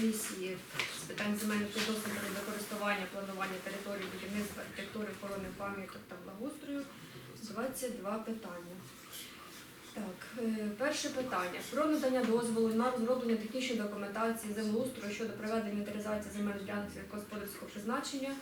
комісії з питань земельних відносин та користування, планування території, будівництва, архітектури, охорони пам'яток та благоустрою 22 питання. Так, е, перше питання. Про надання дозволу на розроблення технічної документації землеустрою щодо проведення інвентаризації земельних ділянок сільськогосподарського призначення,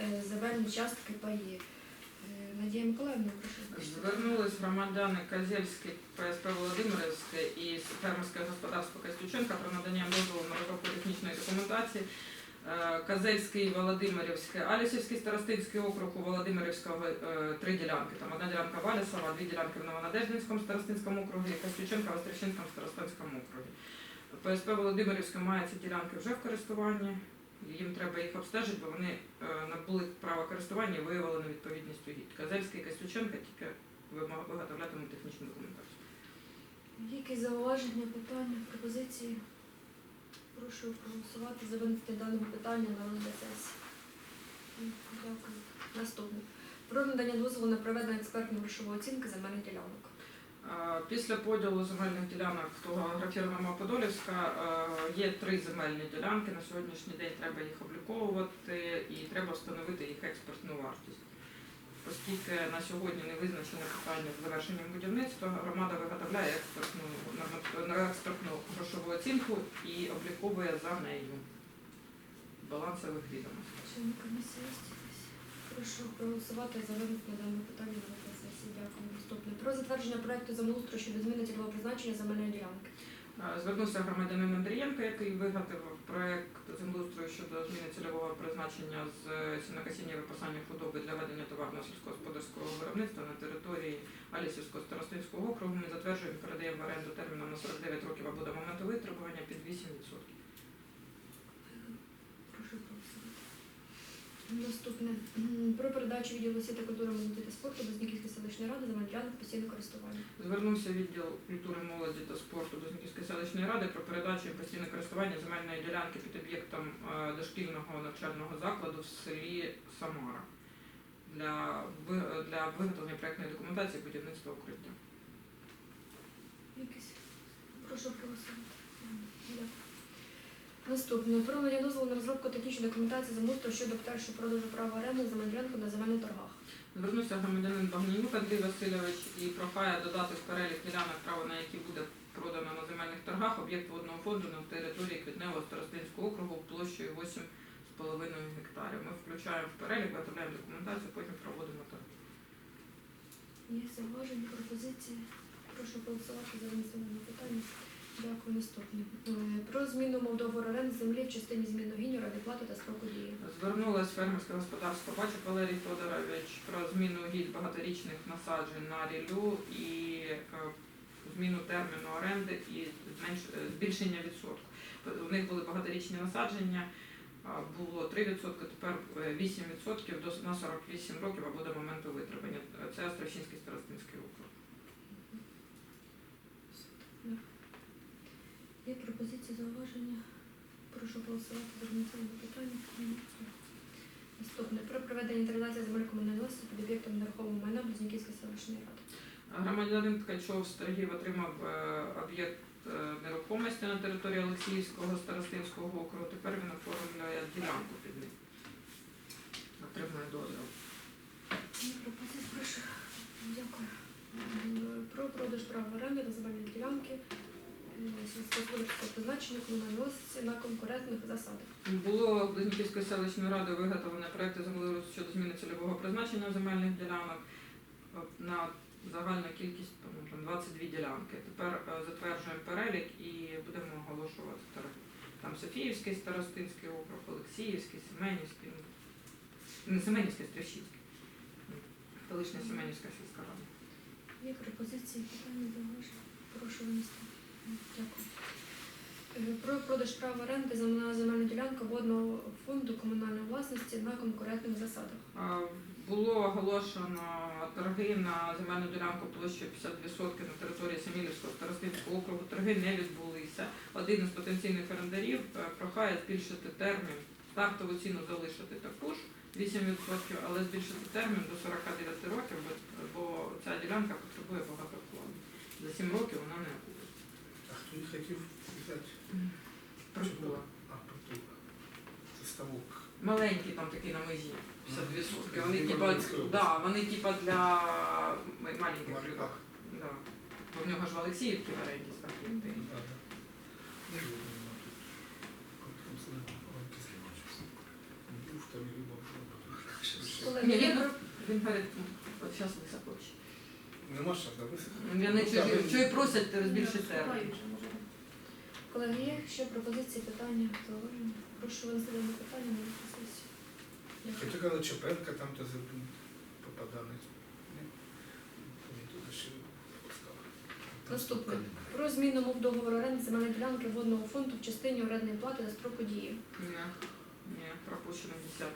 е, земельні частки паї. Е, Надія Миколаївна, прошу. Звернулись громадяни Казельське, ПСП Володимирівське і фермерське господарство Костюченка про надання дозволу на розробку технічної документації. Е, Казельський, Володимирівське, Алісівський старостинський округ у Володимирівського е, три ділянки. Там одна ділянка Валісова, дві ділянки в Новонадеждинському старостинському округі, Костюченка в Острівчинському старостинському округі. ПСП Володимирівське має ці ділянки вже в користуванні. Їм треба їх обстежити, бо вони е, набули право користування і виявили невідповідність угідь. Казельський і Костюченка тільки виготовлятимуть технічну документацію. Якісь зауваження, питання, пропозиції? Прошу проголосувати за винесення даного питання на розгляд сесії. Дякую. Наступне. Про надання дозволу на проведення експертної грошової оцінки земельних ділянок. Після поділу земельних ділянок того агрофірма Подолівська е, є три земельні ділянки. На сьогоднішній день треба їх обліковувати і треба встановити їх експертну вартість. Оскільки на сьогодні не визначено питання з завершенням будівництва, громада виготовляє на експертну грошову оцінку і обліковує за нею балансових відомостей. Члени комісії є якісь? Прошу проголосувати за винесення даного питання на сесії. Дякую. Наступне. Про затвердження проекту землеустрою щодо зміни цільового призначення земельної ділянки. Е, Звернувся громадянин Андрієнко, який виготовив проект землеустрою щодо зміни цільового призначення з сінокосіння і випасання худоби для ведення товарного сільськогосподарського виробництва на території Алісівського старостинського округу. Ми затверджуємо, передаємо в оренду терміном на 49 років або до моменту витребування під 8%. Прошу проголосувати. Наступне. Про передачу відділу освіти, культури, молоді та спорту до Зніківської селищної ради ділянок постійного користування. Звернувся відділ культури, молоді та спорту до Знаківської селищної ради про передачу і постійне користування земельної ділянки під об'єктом е, дошкільного навчального закладу в селі Самара для, для виготовлення проектної документації будівництва укриття. Якісь? Прошу проголосувати. Дякую. Наступне. Про надання дозволу на розробку технічної документації замовства щодо подальшого продажу права оренди земельних ділянок на земельних торгах. Звернувся громадянин Багнюк Андрій Васильович і прохає додати в перелік ділянок право, на які буде продано на земельних торгах об'єкт водного фонду на території Квітневого старостинського округу площею 8,5 гектарів. Ми включаємо в перелік, виготовляємо документацію, потім проводимо торги. Є зауваження, пропозиції. Прошу голосувати за винесення питання. Дякую. Наступне. Е, Про зміну мов оренди землі в частині зміни гіню ради плати та строку дії. Звернулось фермерське господарство Бачик Валерій Федорович про зміну гіль багаторічних насаджень на рілю і е, зміну терміну оренди і е, збільшення відсотку. У них були багаторічні насадження, було 3%, тепер е, 8% до на 48 років або до моменту витримання. Це Острощинський старостинський округ. Є пропозиції, зауваження. Прошу голосувати за винесення питання. Наступне. Про проведення інтернації земель комунальної власності під об'єктом нерухомого майна Близнюківської селищної ради. Громадянин Ткачов з отримав е, об'єкт е, нерухомості на території Олексіївського старостинського округу. Тепер він оформляє ділянку під ним. Отримує дозвіл. Пропозиції, прошу. Дякую. Про продаж права оренди на земельні ділянки сільськогосподарського призначення комунальної власності на конкурентних засадах. Було Близнюківською селищною радою виготовлено проекти землеустрою щодо зміни цільового призначення земельних ділянок е, на загальну кількість там 22 ділянки. Тепер е, затверджуємо перелік і будемо оголошувати. Там Софіївський старостинський округ, Олексіївський, Семенівський, ну, не Семенівський, а Стрящинський. Колишня Семенівська сільська рада. Є пропозиції, питання, зауваження. Прошу винести. Е, Про продаж права оренди на земельну ділянку водного фонду комунальної власності на конкурентних засадах. Було оголошено торги на земельну ділянку площею 52 сотки на території Самілівського старостинського округу. Торги не відбулися. Один із потенційних орендарів е, прохає збільшити термін, стартову ціну залишити таку ж 8%, але збільшити термін до 49 років, бо ця ділянка потребує багато вкладу. За 7 років вона не окупиться. А хто їх хотів взяти? Прикула. А, ставок. Маленький там такий на межі. 52 сотки. Вони типа, да, вони типа для маленьких Маленьких. Да. Бо в нього ж в Олексіївці в оренді ставки. Ну. Був там і він, от зараз високочі. Нема ще, да, висипати? Я не Ну, чую, так, що і просять Слухаю термін. Колеги, є ще пропозиції, питання, зауваження? Прошу винести дане питання на. Дякую. Хоча казали, Чепенка там то? Вони туди ще пускали. Наступне. Про зміну мов договору оренди земельної ділянки водного фонду в частині орендної плати за строку дії. Ні, ні, пропущено 10.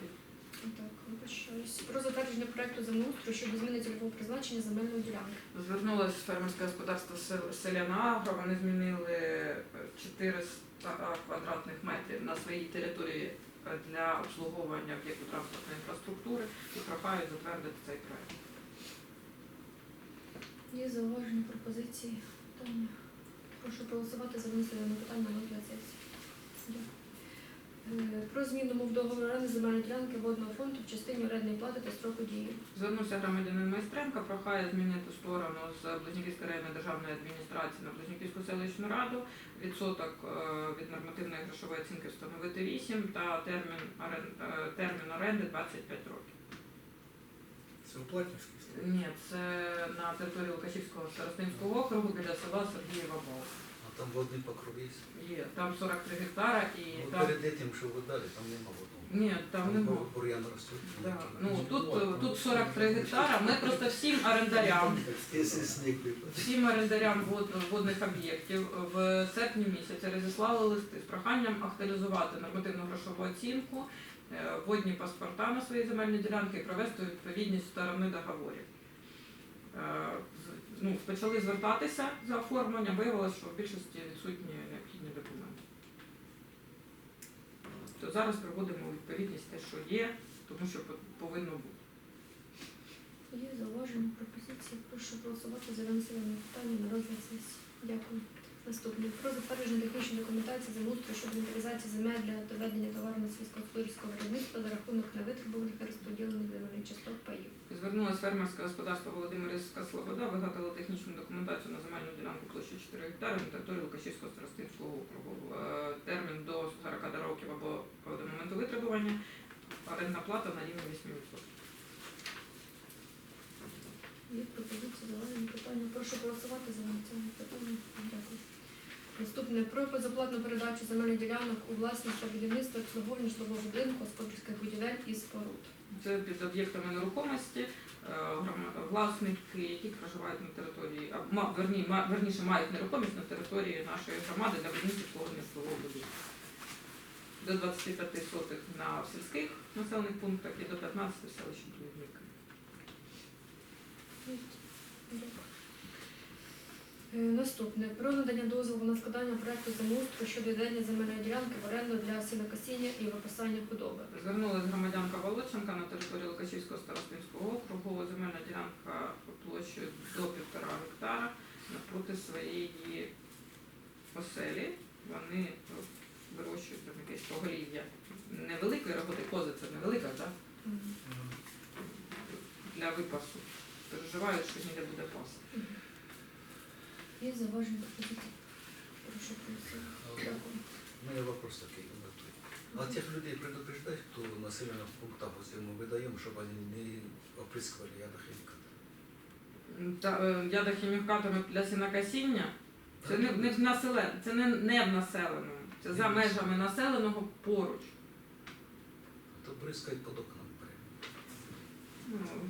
Так, вибачаюсь. Про затвердження проекту землеустрою щодо зміни цільового призначення земельної ділянки. Звернулося фермерське господарство Селяна Агро, вони змінили е, 400 квадратних метрів на своїй території е, для обслуговування об'єкту транспортної інфраструктури і прохають затвердити цей проект. Є зауваження, пропозиції, питання. Прошу проголосувати за винесення дане питання на сесії. Дякую. Е, Про зміну мов договору оренди земельної ділянки водного фонду в частині орендної плати та строку дії. Звернувся громадянин Майстренко, прохає змінити сторону з Близнюківської районної державної адміністрації на Близнюківську селищну раду, відсоток е, від нормативної грошової оцінки встановити 8 та термін, орен- е, термін оренди 25 років. Це Оплатівський ставок. Ні, це на території Лукашівського старостинського округу біля села Сергієва Бал. Там водний покров є? Є там 43 гектара і Ну, там перед тим, що ви дали, там нема водного. ні, там нема. Бур'ян ростуть. Да. Ну тут, е, тут 43 гектара. Ми просто всім орендарям Якщо сніг випаде. Всім орендарям вод- водних об'єктів в серпні місяці розіслали листи з проханням актуалізувати нормативну грошову оцінку, е, водні паспорта на свої земельні ділянки і провести у відповідність сторони договорів. Е, Ну, почали звертатися за оформлення, виявилося, що в більшості відсутні необхідні документи. То зараз приводимо відповідність те, що є, тому що повинно бути. Є зауваження, пропозиції. Прошу голосувати за винесення питання на розгляд сесії. Дякую. Наступне. Про затвердження технічної документації землеустрою щодо інвентаризації земель для доведення товарно сільськогосподарського виробництва за рахунок невитребуваних і розподілених земельних часток паїв. Звернулось фермерське господарство Володимирська Слобода, виготовило технічну документацію на земельну ділянку площі 4 гектари на території Лукашівського старостинського округу. Е, Термін до 40 років або до моменту витребування, орендна плата на рівні 8%. Є пропозиції, зауваження, питання. Прошу голосувати за винесення питання. Дякую. Наступне про безоплатну передачу земельних ділянок у власність та будівництво обслуговування житлового будинку, господарських будівель і споруд. Це під об'єктами нерухомості, е, власники, які проживають на території, а, ма- верні, ма- верніше мають нерухомість на території нашої громади для будівництва обслуговування житлового будинку. До 25 сотих на сільських населених пунктах і до 15 в селищі Близнюки. Дякую. Е, Наступне про надання дозволу на складання проекту землеустрою щодо відведення земельної ділянки в оренду для сінокосіння і виписання худоби. Звернулась громадянка Володченка на території Лукашівського старостинського округу. Земельна ділянка площею до півтора гектара навпроти своєї оселі. Вони вирощують там якесь поголів'я невеликої роботи, кози це невелика, так? Для випасу. Переживають, що ніде буде пасти. Є зауваження пропозиції. Прошу. У мене вопрос такий. А тих людей предупреждать, хто населених пунктах ось ми видаємо, щоб вони не оприскували ядохімікати. Та, е, ядохімікатами для сінокосіння це не, не в населен, це не, не в населеному, це за межами населеного поруч. То бризкають під. Ну,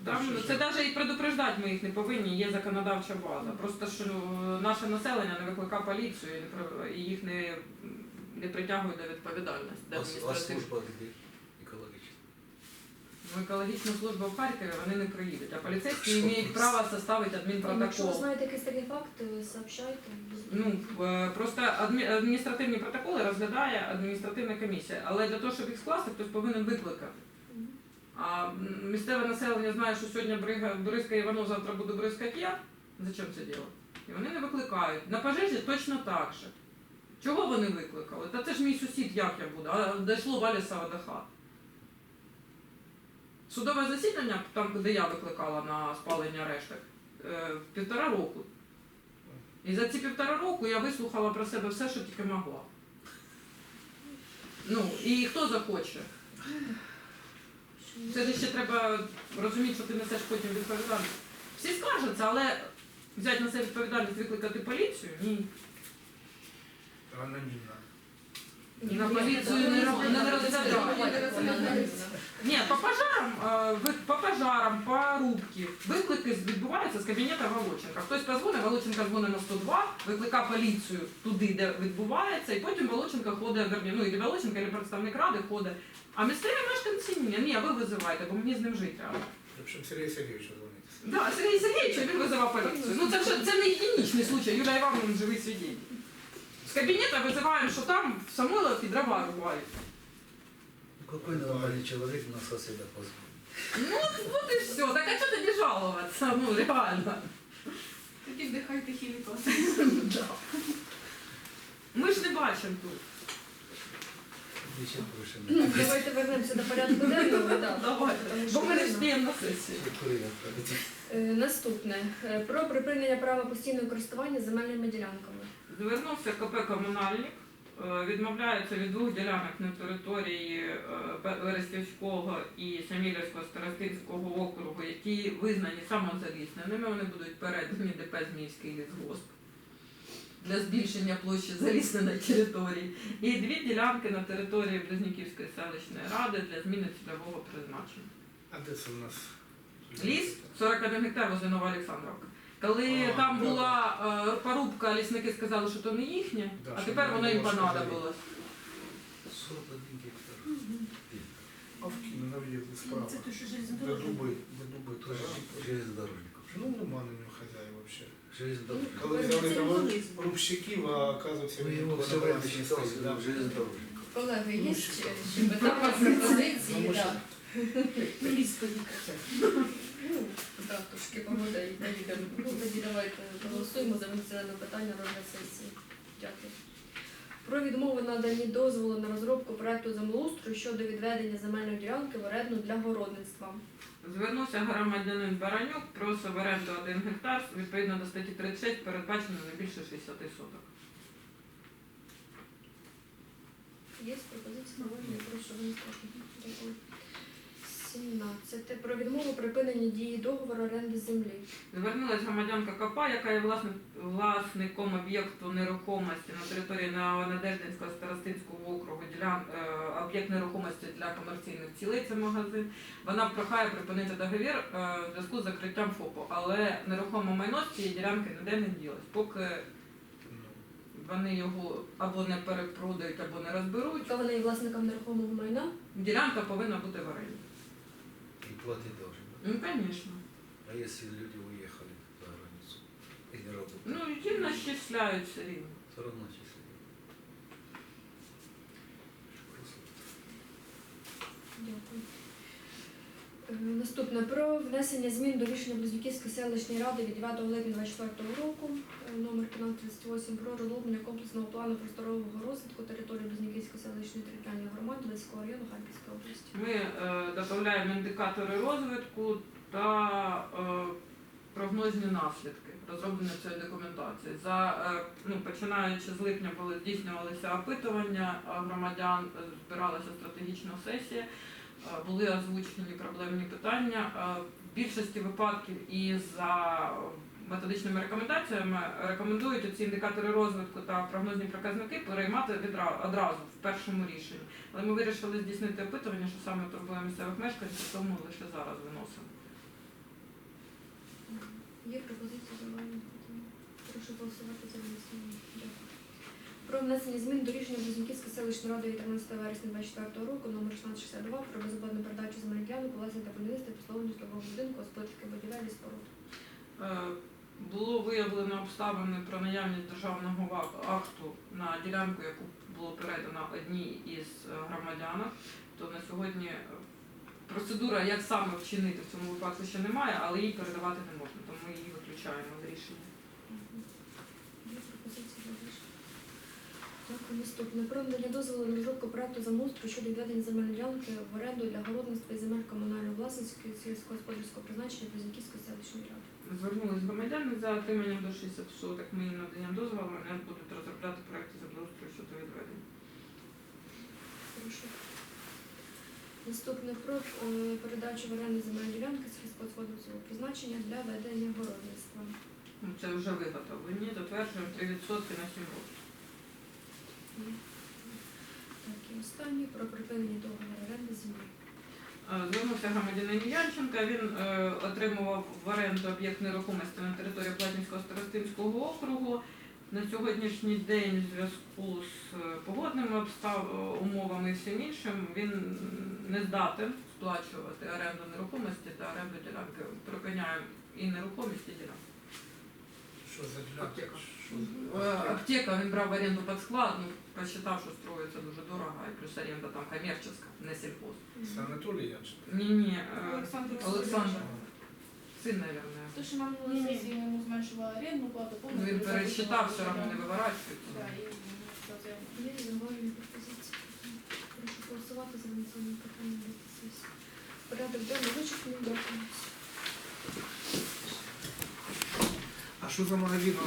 Там це навіть і предупреждати ми їх не повинні, є законодавча база. Просто що ну, наше населення не викликає поліцію і, не при- і їх не, не притягують до відповідальності. До А, адміністративної. служба де екологічна. Ну, екологічна служба в Харкові вони не приїдуть, а поліцейські Що мають право составити Якщо ви адмінпротокол. знаєте якийсь такий факт, сообщайте. Ну, е, просто адмі- адміністративні протоколи розглядає адміністративна комісія, але для того, щоб їх скласти, хтось повинен викликати. А місцеве населення знає, що сьогодні бризкає Іванов, завтра буду бризкати я. Зачем це робити? І вони не викликають. На пожежі точно так же. Чого вони викликали? Та це ж мій сусід, як я буду? А дійшло Валісова до хат. Судове засідання, там, де я викликала на спалення решток, е, півтора року. І за ці півтора року я вислухала про себе все, що тільки могла. Ну, і хто захоче? Це ще треба розуміти, що ти несеш потім відповідальність. Всі скаржаться, але взяти на себе відповідальність викликати поліцію? Ні. Анонімно. На поліцію не розглядають. Ні, по пожарам, е, ви- по пожарам, по рубки виклики відбуваються з кабінету Волоченка. Хтось позвонить, Волоченка дзвонить на 102, викликає поліцію туди, де відбувається, і потім Волоченка ходить, верні, ну, і Волоченка, і представник ради ходить. А місцеві мешканці ні, ні, ви визиваєте, бо мені з ним жити треба. В Сергій Сергійович дзвонить. Да, Сергій Сергійович, він визивав поліцію. Ну це вже це не єдиничний случай, Юлія Івановна живий свідетель. З кабінету визиваємо, що там в Самойлові дрова рубають. Какой нормальный человек на соседа позвонит? Ну, от і все. Так а чого тоді жалуватися? Ну, реально. Тоді вдихайте хімікал. Да. Ми ж не бачимо тут. Больше Ну, Давайте вернемося до порядку денного. да. Давайте. Бо ми не встаємо на сесію. Отправить. Е, Наступне. Е, Про припинення права постійного користування земельними ділянками. Звернувся КП комунальник, е, відмовляється від двох ділянок на території е, Берестівського і Самілівського старостинського округу, які визнані самозалісненими. Вони будуть передані ДП Зміївський лісгосп для збільшення площі залісненої території. І дві ділянки на території Близнюківської селищної ради для зміни цільового призначення. А де це у нас? Ліс 41 гектар возле Олександровка. Коли А, там да, була е, порубка, лісники сказали, що то не їхнє, Да, а що тепер не воно їм було, що понадобилось. 41 гектар. А вкину на в'їзді справа. Це то, що Де железнодорожник. дуби, де дуби Тоже теж. железнодорожников. Ну, нема на нього хазяїв взагалі. Железнодорожников. Коли Це взяли його того рубщиків, а оказується, Ну, він его все время балансі не считал да. железнодорожником. Колеги, є ще ще питання пропозиції? Да. Ну, Так, трошки погода і поїдемо. Ну, тоді давайте голосуємо за винесення питання розгляд сесії. Дякую. Про відмову надані дозволу на розробку проекту землеустрою щодо відведення земельної ділянки в оренду для городництва. Звернувся громадянин Баранюк, просив в оренду 1 гектар, відповідно до статті 36 передбачено не більше 60 соток. Є пропозиції народні, прошу винести. Дякую. 17. Про відмову припинення дії договору оренди землі. Звернулась громадянка Капа, яка є власник, власником об'єкту нерухомості на території Новонадеждинського старостинського округу, ділян, е, об'єкт нерухомості для комерційних цілей, це магазин. Вона прохає припинити договір е, в зв'язку з закриттям ФОПу, але нерухоме майно з цієї ділянки ніде не ділось. Поки вони його або не перепродають, або не розберуть, Яка вона є власником нерухомого майна? ділянка повинна бути в оренді. И платить должен. Ну, звісно. А если люди уехали за границу и не работают? Ну, їм начисляють все рівно. Все равно число. Дякую. Наступне про внесення змін до рішення Близнюківської селищної ради від 9 липня 2024 року, е, номер 1538 про розроблення комплексного плану просторового розвитку території Близнюківської селищної територіальної громади Луцького району Харківської області. Ми е, додаємо індикатори розвитку та е, прогнозні наслідки розроблення цієї документації. За, е, ну, починаючи з липня були здійснювалися опитування громадян, е, збиралася стратегічна сесія, були озвучені проблемні питання. Е, В більшості випадків і за методичними рекомендаціями рекомендують ці індикатори розвитку та прогнозні показники переймати одразу в першому рішенні. Але ми вирішили здійснити опитування, що саме турбує місцевих мешканців, тому лише зараз виносимо. Є пропозиції загальні питання? Прошу голосувати за внесення. Дякую. Про внесення змін до рішення Близнюківської селищної ради від 13 вересня 2024 року номер 1662 про безоплатну передачу земельних ділянок у та будівництва обслуговування житлового будинку, господарських будівель і споруд. Е, Було виявлено обставини про наявність державного акту на ділянку, яку було передано одній із е, громадянок. То на сьогодні процедура, як саме вчинити в цьому випадку, ще немає, але її передавати не можна, тому ми її виключаємо з рішення. Є пропозиції за рішення? Так, наступне. Про надання дозволу на розробку проекту замовстрою щодо відведення земельної ділянки в оренду для городництва і земель комунальної власності сільськогосподарського призначення Близнюківської селищної ради. Звернулись громадяни за отриманням до 60 соток. Ми їм надаємо дозвол, вони будуть розробляти проекти землеустрою щодо відведення. Прошу. Наступне про е, передачу в оренду земельної ділянки сільськогосподарського призначення для ведення городництва. Ну, Це вже виготовлені, затверджуємо 3% на 7 років. Так, і останнє про припинення договору оренди землі. Е, Звернувся громадянин Янченка. Він е, отримував в оренду об'єкт нерухомості на території Платінського старостинського округу. На сьогоднішній день, в зв'язку з е, погодними обстав... умовами і всім іншим, він не здатен сплачувати оренду нерухомості та оренду ділянки. Припиняємо і нерухомість, і ділянку. Що за ділянка? Аптека. Е, він брав в оренду під склад, ну, посчитав, що строїться дуже дорого, і плюс оренда там комерційна, не сільхоз. Це Анатолій Янченко? Ні, ні, Олександр Олександр, син, мабуть. То, що нам на сесії йому зменшували оренду плату, Ну, він пересчитав, все одно не Да, виворачується. це. Є зауважені пропозиції. Прошу голосувати за національне питання на сесії. Порядок денний вичерпаний. Дякую. А що за магазин